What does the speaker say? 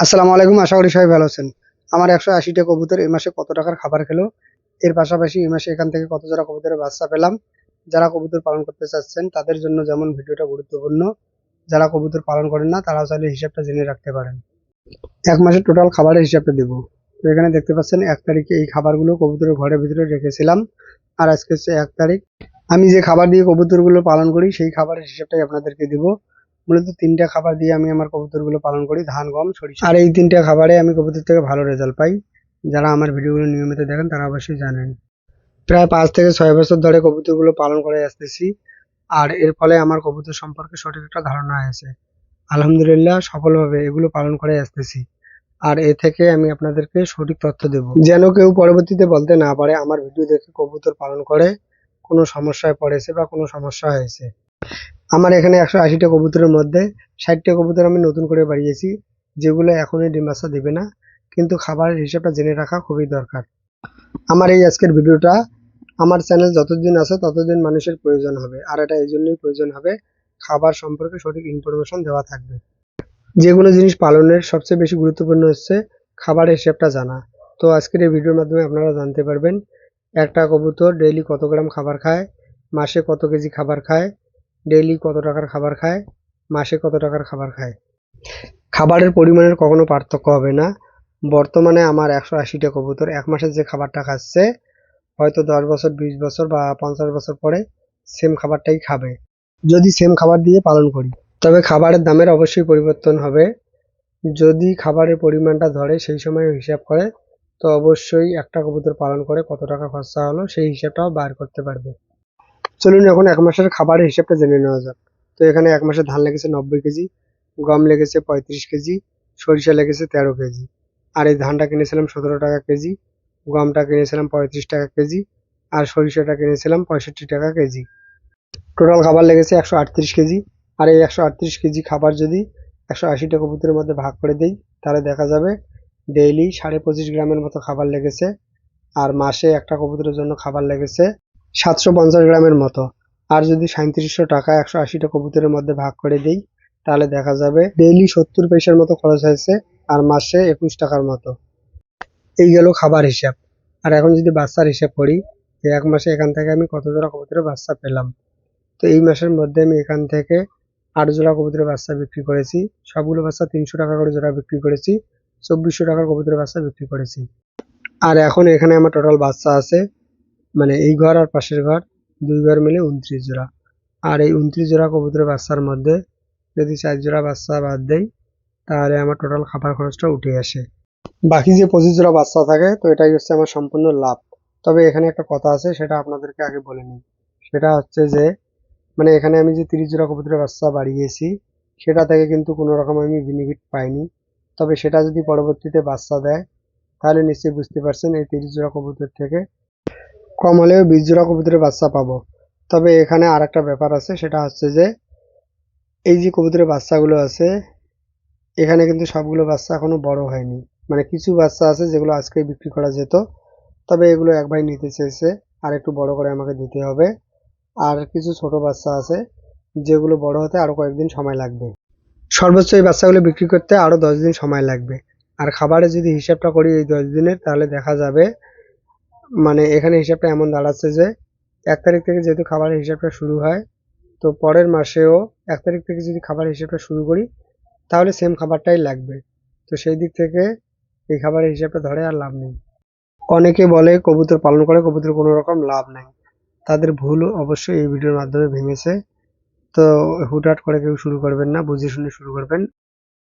আসসালামু আলাইকুম, আশা করি সবাই ভালো আছেন। আমার একশো আশিটা কবুতর এই মাসে কত টাকার খাবার খেলো? এর পাশাপাশি এই মাসে এখান থেকে কত জোড়া কবুতরের বাচ্চা পেলাম? যারা কবুতর পালন করতে চাচ্ছেন, তাদের জন্য যেমন ভিডিওটা গুরুত্বপূর্ণ, যারা কবুতর পালন করেন না, তারাও চাইলে হিসাবটা জেনে রাখতে পারেন। এক মাসের টোটাল খাবারের হিসাবটা দেবো। তো এখানে দেখতে পাচ্ছেন, এক তারিখে এই খাবারগুলো কবুতরের ঘরের ভিতরে রেখেছিলাম। আর আজকে হচ্ছে এক তারিখ। আমি যে খাবার দিয়ে কবুতরগুলো পালন করি, সেই খাবারের হিসাবটাই আপনাদেরকে দিব। মূলত তিনটা খাবার দিয়ে আমি আমার কবুতরগুলো পালন করি, ধান, গম, সরিষা। আর এই তিনটা খাবারে আমি কবুতর থেকে ভালো রেজাল্ট পাই। যারা আমার ভিডিওগুলো নিয়মিত দেখেন, তারা অবশ্যই জানেন। প্রায় পাঁচ থেকে ছয় বছর ধরে কবুতরগুলো পালন করে আসতেছি। আর এর ফলে আমার কবুতর সম্পর্কে সঠিক একটা ধারণা আছে। আলহামদুলিল্লাহ, সফলভাবে এগুলো পালন করে আসতেছি। আর এ থেকে আমি আপনাদেরকে সঠিক তথ্য দেব। যেন কেউ পরবর্তীতে বলতে না পারে, আমার ভিডিও দেখে কবুতর পালন করে, কোনো সমস্যায় পড়েছে বা কোনো সমস্যা হয়েছে। আমার এখানে একশো আশিটা কবুতরের মধ্যে ষাটটা কবুতর আমি নতুন করে বাড়িয়েছি, যেগুলো এখনই ডিম বাচ্চা দেবে না। কিন্তু খাবারের হিসাবটা জেনে রাখা খুবই দরকার। আমার এই আজকের ভিডিওটা, আমার চ্যানেল যতদিন আছে ততদিন মানুষের প্রয়োজন হবে। আর এটা এই জন্যই প্রয়োজন হবে, খাবার সম্পর্কে সঠিক ইনফরমেশন দেওয়া থাকবে। যে কোনো জিনিস পালনের সবচেয়ে বেশি গুরুত্বপূর্ণ হচ্ছে, খাবারের হিসেবটা জানা। তো আজকের এই ভিডিওর মাধ্যমে আপনারা জানতে পারবেন, একটা কবুতর ডেইলি কত গ্রাম খাবার খায়, মাসে কত কেজি খাবার খায় ডেইলি কত টাকার খাবার খায়? মাসে কত টাকার খাবার খায়? খাবারের পরিমাণের কখনো পার্থক্য হবে না। বর্তমানে আমার একশো আশিটা কবুতর, এক মাসের যে খাবারটা খাচ্ছে, হয়তো দশ বছর, বিশ বছর বা পঞ্চাশ বছর পরে সেম খাবারটাই খাবে। যদি সেম খাবার দিয়ে পালন করি। তবে খাবারের দামের অবশ্যই পরিবর্তন হবে। যদি খাবারের পরিমাণটা ধরে সেই সময় হিসাব করে, তো অবশ্যই একটা কবুতর পালন করে কত টাকা খরচা হলো সেই হিসাবটাও বার করতে পারবে। চলুন এখন এক মাসের খাবারের হিসাবটা জেনে নেওয়া যাক। তো এখানে এক মাসে ধান লেগেছে নব্বই কেজি, গম লেগেছে পঁয়ত্রিশ কেজি, সরিষা লেগেছে তেরো কেজি। আর এই ধানটা কিনেছিলাম সতেরো টাকা কেজি, গমটা কিনেছিলাম পঁয়ত্রিশ টাকা কেজি, আর সরিষাটা কিনেছিলাম পঁয়ষট্টি টাকা কেজি। টোটাল খাবার লেগেছে একশো আটত্রিশ কেজি, আর এই একশো আটত্রিশ কেজি খাবার যদি একশো আশিটা কবুতরের মধ্যে ভাগ করে দেই, তাহলে দেখা যাবে ডেইলি সাড়ে পঁচিশ গ্রামের মতো খাবার লেগেছে, আর মাসে একটা কবুতরের জন্য খাবার লেগেছে সাতশো পঞ্চাশ গ্রামের মতো। আর যদি সাঁত্রিশশো টাকা একশো আশিটা কবুতরের মধ্যে ভাগ করে দেই, তাহলে দেখা যাবে ডেইলি সত্তর পয়সার মতো খরচ হয়েছে আর মাসে একুশ টাকার মতো। এই গেল খাবার হিসাব। আর এখন যদি বাচ্চার হিসাব করি যে এক মাসে এখান থেকে আমি কত জোড়া কবুতরের বাচ্চা পেলাম? তো এই মাসের মধ্যে আমি এখান থেকে আট জোড়া কবুতরের বাচ্চা বিক্রি করেছি। সবগুলো বাচ্চা তিনশো টাকা করে জোড়া বিক্রি করেছি। চব্বিশশো টাকার কবুতরের বাচ্চা বিক্রি করেছি। আর এখন এখানে আমার টোটাল বাচ্চা আছে মানে এই ঘর আর পাশের ঘর দুই ঘর মিলে উনত্রিশ জোড়া। আর এই উনত্রিশ জোড়া কবুতরের বাচ্চার মধ্যে যদি চার জোড়া বাচ্চা বাদ দেই, তাহলে আমার টোটাল খাবার খরচটা উঠে আসে। বাকি যে পঁচিশ জোড়া বাচ্চা থাকে, তো এটাই হচ্ছে আমার সম্পূর্ণ লাভ। তবে এখানে একটা কথা আছে, সেটা আপনাদেরকে আগে বলে নিই। সেটা হচ্ছে যে মানে এখানে আমি যে তিরিশ জোড়া কবুতরের বাচ্চা বাড়িয়েছি, সেটা থেকে কিন্তু কোনো রকম আমি বেনিফিট পাইনি। তবে সেটা যদি পরবর্তীতে বাচ্চা দেয়, তাহলে নিশ্চয়ই বুঝতে পারছেন এই তিরিশ জোড়া কবুতর থেকে কম হলেও বিশ জোড়া কবুতরের বাচ্চা পাবো। তবে এখানে আর একটা ব্যাপার আছে, সেটা হচ্ছে যে, এই যে কবুতরের বাচ্চাগুলো আছে, এখানে কিন্তু সবগুলো বাচ্চা এখনও বড় হয়নি। মানে কিছু বাচ্চা আছে যেগুলো আজকে বিক্রি করা যেত, তবে এগুলো এক ভাই নিতে চেয়েছে, আর একটু বড় করে আমাকে দিতে হবে। আর কিছু ছোট বাচ্চা আছে, যেগুলো বড় হতে আরও কয়েকদিন সময় লাগবে। সর্বোচ্চ এই বাচ্চাগুলো বিক্রি করতে আরও দশ দিন সময় লাগবে। আর খাবারের যদি হিসাবটা করি এই দশ দিনের, তাহলে দেখা যাবে মানে এখানে হিসাবটা এমন দাঁড়াচ্ছে যে, এক তারিখ থেকে যেহেতু খাবারের হিসাবটা শুরু হয়, তো পরের মাসেও এক তারিখ থেকে যদি খাবার হিসাবটা শুরু করি, তাহলে সেম খাবারটাই লাগবে। তো সেই দিক থেকে এই খাবারের হিসাবটা ধরে আর লাভ নেই। অনেকে বলে কবুতর পালন করে, কবুতর কোনো রকম লাভ নাই। তাদের ভুল অবশ্যই এই ভিডিওর মাধ্যমে ভেঙেছে। তো হুটহাট করে কেউ শুরু করবেন না, বুঝে শুনে শুরু করবেন।